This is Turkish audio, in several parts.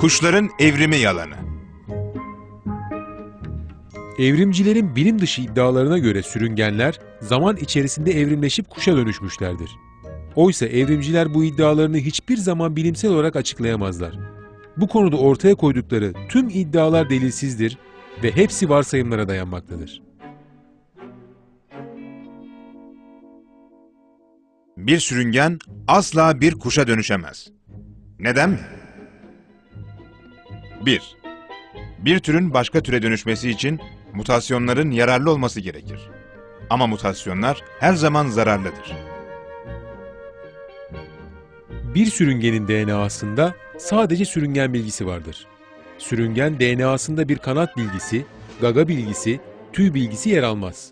Kuşların evrimi yalanı. Evrimcilerin bilim dışı iddialarına göre sürüngenler zaman içerisinde evrimleşip kuşa dönüşmüşlerdir. Oysa evrimciler bu iddialarını hiçbir zaman bilimsel olarak açıklayamazlar. Bu konuda ortaya koydukları tüm iddialar delilsizdir ve hepsi varsayımlara dayanmaktadır. Bir sürüngen asla bir kuşa dönüşemez. Neden mi? 1. Bir türün başka türe dönüşmesi için mutasyonların yararlı olması gerekir. Ama mutasyonlar her zaman zararlıdır. Bir sürüngenin DNA'sında sadece sürüngen bilgisi vardır. Sürüngen DNA'sında bir kanat bilgisi, gaga bilgisi, tüy bilgisi yer almaz.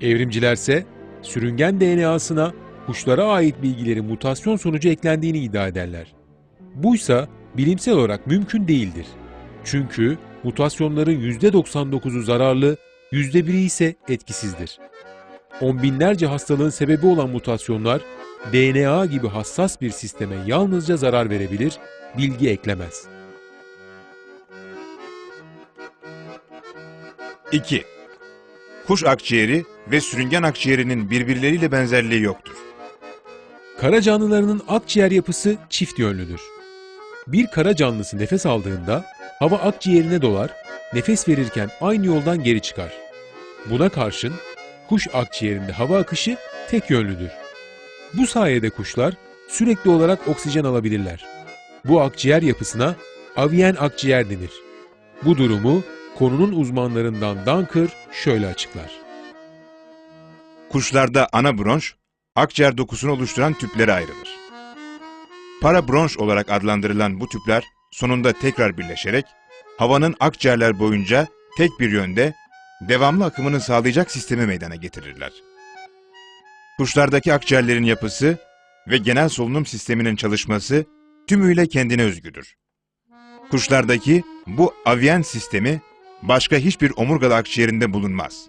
Evrimcilerse sürüngen DNA'sına kuşlara ait bilgilerin mutasyon sonucu eklendiğini iddia ederler. Buysa bilimsel olarak mümkün değildir. Çünkü mutasyonların %99'u zararlı, %1'i ise etkisizdir. On binlerce hastalığın sebebi olan mutasyonlar DNA gibi hassas bir sisteme yalnızca zarar verebilir, bilgi eklemez. 2. Kuş akciğeri ve sürüngen akciğerinin birbirleriyle benzerliği yoktur. Kara canlılarının akciğer yapısı çift yönlüdür. Bir kara canlısı nefes aldığında hava akciğerine dolar, nefes verirken aynı yoldan geri çıkar. Buna karşın kuş akciğerinde hava akışı tek yönlüdür. Bu sayede kuşlar sürekli olarak oksijen alabilirler. Bu akciğer yapısına aviyen akciğer denir. Bu durumu konunun uzmanlarından Dunker şöyle açıklar. Kuşlarda ana bronş, akciğer dokusunu oluşturan tüplere ayrılır. Parabronş olarak adlandırılan bu tüpler sonunda tekrar birleşerek havanın akciğerler boyunca tek bir yönde devamlı akımını sağlayacak sistemi meydana getirirler. Kuşlardaki akciğerlerin yapısı ve genel solunum sisteminin çalışması tümüyle kendine özgüdür. Kuşlardaki bu aviyen sistemi başka hiçbir omurgalı akciğerinde bulunmaz.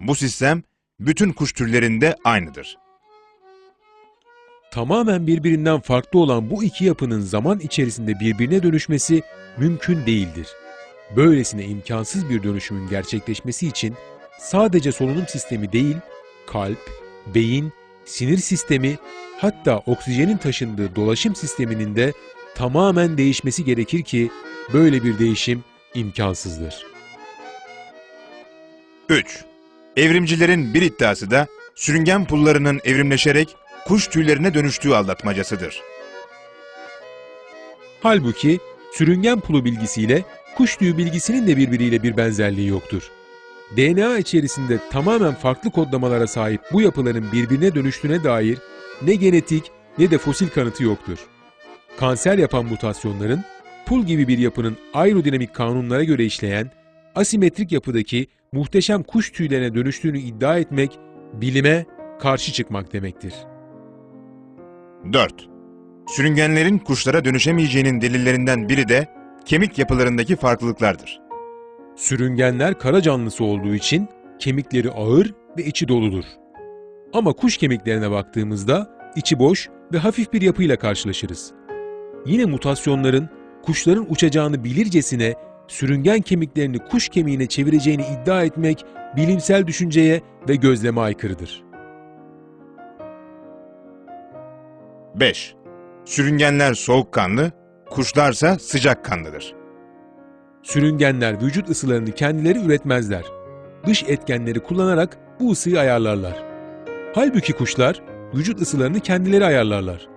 Bu sistem bütün kuş türlerinde aynıdır. Tamamen birbirinden farklı olan bu iki yapının zaman içerisinde birbirine dönüşmesi mümkün değildir. Böylesine imkansız bir dönüşümün gerçekleşmesi için sadece solunum sistemi değil, kalp, beyin, sinir sistemi hatta oksijenin taşındığı dolaşım sisteminin de tamamen değişmesi gerekir ki böyle bir değişim imkansızdır. 3. Evrimcilerin bir iddiası da sürüngen pullarının evrimleşerek kuş tüylerine dönüştüğü aldatmacasıdır. Halbuki sürüngen pulu bilgisiyle kuş tüyü bilgisinin de birbiriyle bir benzerliği yoktur. DNA içerisinde tamamen farklı kodlamalara sahip bu yapıların birbirine dönüştüğüne dair ne genetik ne de fosil kanıtı yoktur. Kanser yapan mutasyonların pul gibi bir yapının aerodinamik kanunlara göre işleyen asimetrik yapıdaki muhteşem kuş tüylerine dönüştüğünü iddia etmek bilime karşı çıkmak demektir. 4. Sürüngenlerin kuşlara dönüşemeyeceğinin delillerinden biri de kemik yapılarındaki farklılıklardır. Sürüngenler kara canlısı olduğu için kemikleri ağır ve içi doludur. Ama kuş kemiklerine baktığımızda içi boş ve hafif bir yapıyla karşılaşırız. Yine mutasyonların kuşların uçacağını bilircesine sürüngen kemiklerini kuş kemiğine çevireceğini iddia etmek bilimsel düşünceye ve gözleme aykırıdır. 5. Sürüngenler soğukkanlı, kuşlarsa sıcakkanlıdır. Sürüngenler vücut ısılarını kendileri üretmezler. Dış etkenleri kullanarak bu ısıyı ayarlarlar. Halbuki kuşlar vücut ısılarını kendileri ayarlarlar.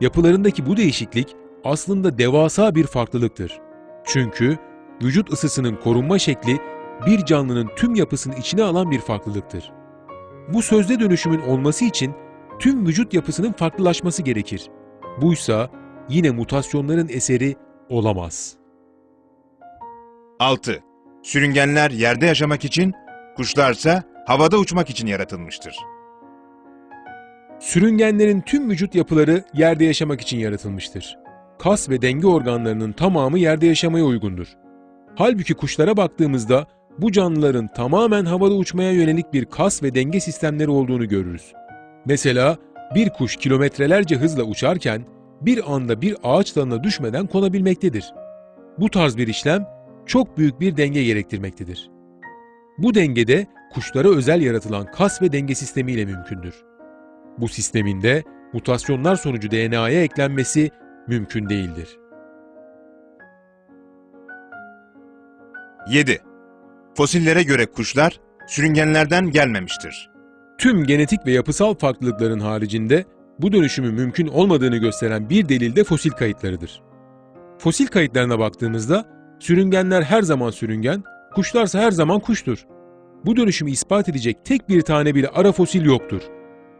Yapılarındaki bu değişiklik aslında devasa bir farklılıktır. Çünkü vücut ısısının korunma şekli bir canlının tüm yapısını içine alan bir farklılıktır. Bu sözde dönüşümün olması için tüm vücut yapısının farklılaşması gerekir. Buysa yine mutasyonların eseri olamaz. 6. Sürüngenler yerde yaşamak için, kuşlarsa havada uçmak için yaratılmıştır. Sürüngenlerin tüm vücut yapıları yerde yaşamak için yaratılmıştır. Kas ve denge organlarının tamamı yerde yaşamaya uygundur. Halbuki kuşlara baktığımızda bu canlıların tamamen havada uçmaya yönelik bir kas ve denge sistemleri olduğunu görürüz. Mesela bir kuş kilometrelerce hızla uçarken bir anda bir ağaç dalına düşmeden konabilmektedir. Bu tarz bir işlem çok büyük bir denge gerektirmektedir. Bu dengede kuşlara özel yaratılan kas ve denge sistemiyle mümkündür. Bu sisteminde mutasyonlar sonucu DNA'ya eklenmesi mümkün değildir. 7. Fosillere göre kuşlar sürüngenlerden gelmemiştir. Tüm genetik ve yapısal farklılıkların haricinde bu dönüşümün mümkün olmadığını gösteren bir delil de fosil kayıtlarıdır. Fosil kayıtlarına baktığımızda sürüngenler her zaman sürüngen, kuşlarsa her zaman kuştur. Bu dönüşümü ispat edecek tek bir tane bile ara fosil yoktur.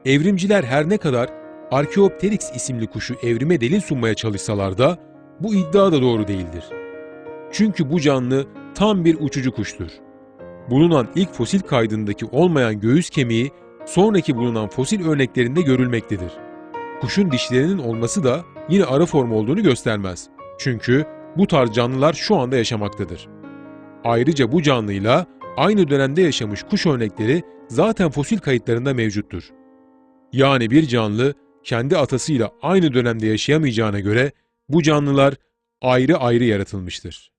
Evrimciler her ne kadar Archaeopteryx isimli kuşu evrime delil sunmaya çalışsalar da bu iddia da doğru değildir. Çünkü bu canlı tam bir uçucu kuştur. Bulunan ilk fosil kaydındaki olmayan göğüs kemiği sonraki bulunan fosil örneklerinde görülmektedir. Kuşun dişlerinin olması da yine ara form olduğunu göstermez. Çünkü bu tarz canlılar şu anda yaşamaktadır. Ayrıca bu canlıyla aynı dönemde yaşamış kuş örnekleri zaten fosil kayıtlarında mevcuttur. Yani bir canlı kendi atasıyla aynı dönemde yaşayamayacağına göre bu canlılar ayrı ayrı yaratılmıştır.